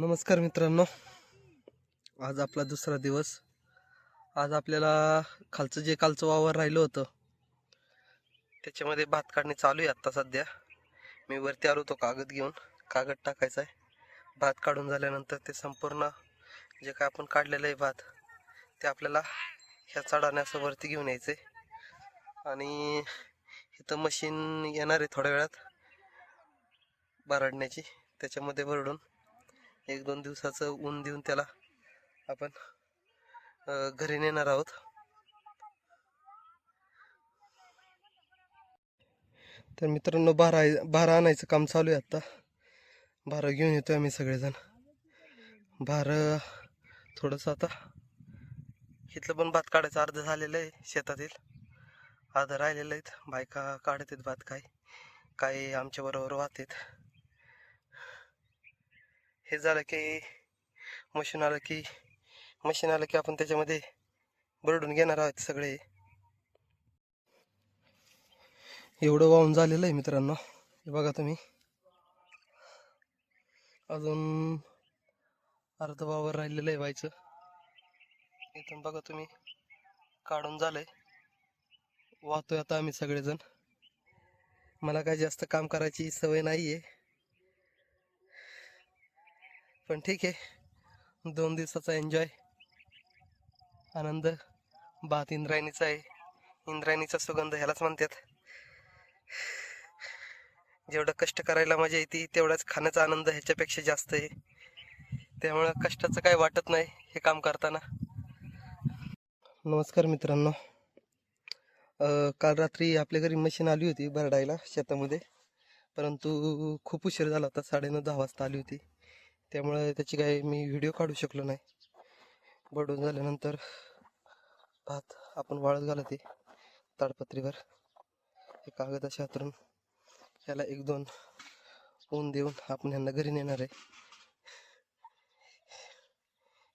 नमस्कार मित्रांनो. आज आपला दुसरा दिवस. आज आपल्याला खालचं जे कालचं वावर राहिलं होतं त्याच्यामध्ये भात काढणे चालू आहे आत्ता सध्या. मी वरती आलो होतो कागद घेऊन. कागद टाकायचा आहे. भात काढून झाल्यानंतर ते संपूर्ण जे काय आपण काढलेलं आहे भात ते आपल्याला ह्या चढाने असं वरती घेऊन यायचं आहे आणि इथं मशीन येणार आहे थोड्या वेळात भरडण्याची त्याच्यामध्ये भरडून एक दोन दिवसाचं ऊन देऊन त्याला आपण घरी नेणार आहोत. तर मित्रांनो भारा भारा आणायचं काम चालू आहे आत्ता भारा घेऊन येतो आम्ही सगळेजण. भारं थोडंसं आता. इथलं पण भात काढायचं अर्ध झालेलं आहे शेतातील. अर्ध राहिलेलं आहेत. बायका काढत आहेत भात काय. काही आमच्याबरोबर वाहत आहेत. हे झालं की मशीन आलं की मशीन आलं की आपण त्याच्यामध्ये बरडून घेणार आहोत सगळे. एवढं वाहून झालेलं आहे मित्रांनो. हे बघा तुम्ही. अजून अर्ध वावर राहिलेलं आहे व्हायचं. इथून बघा तुम्ही. काढून झालंय. वाहतोय आता आम्ही सगळेजण. मला काय जास्त काम करायची सवय नाही आहे पण ठीक आहे. दोन दिवसाचा एन्जॉय आनंद. भात इंद्रायणीचा आहे. इंद्रायणीचा सुगंध ह्यालाच म्हणतात. जेवढं कष्ट करायला मजा येते तेवढाच खाण्याचा आनंद ह्याच्यापेक्षा जास्त आहे. त्यामुळं कष्टाचं काय वाटत नाही हे काम करताना. नमस्कार मित्रांनो. काल रात्री आपल्या घरी मशीन आली होती भरडायला शेतामध्ये. परंतु खूप उशीर झाला होता साडेनऊ दहा वाजता आली होती. त्यामुळे त्याची काही मी व्हिडिओ काढू शकलो नाही. बडून झाल्यानंतर भात आपण वाळत घालत आहे ताडपत्रीवर. हे कागद असे हातरून याला एक दोन ऊन देऊन आपण ह्यांना घरी नेणार आहे.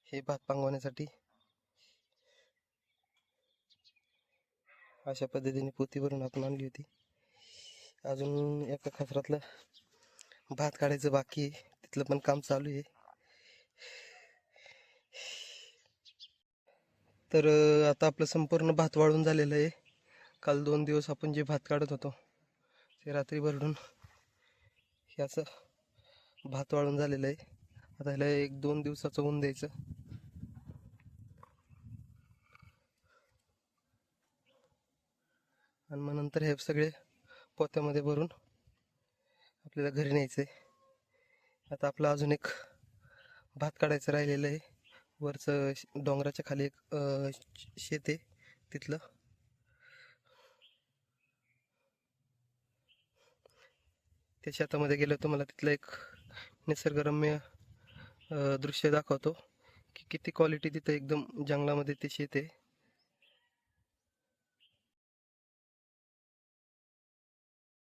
हे भात पांगवण्यासाठी अशा पद्धतीने पोती भरून आपण आणली होती. अजून एका खचरातलं भात काढायचं बाकी आहे. तिथलं पण काम चालू आहे. तर आता आपलं संपूर्ण भात वाळून झालेलं आहे. काल दोन दिवस आपण जे भात काढत होतो ते रात्री भरडून ह्याचं भात वाळून झालेलं आहे. आता ह्याला एक दोन दिवसाचं ऊन द्यायचं. आणि मग नंतर हे सगळे पोत्यामध्ये भरून आपल्याला घरी न्यायचं आहे आता आपलं अजून एक भात काढायचं राहिलेलं आहे. वरचं डोंगराच्या खाली एक शेत आहे तिथलं. त्या शेतामध्ये गेलं तर मला तिथलं एक निसर्गरम्य दृश्य दाखवतो की किती क्वालिटी तिथं एकदम जंगलामध्ये ते शेत आहे.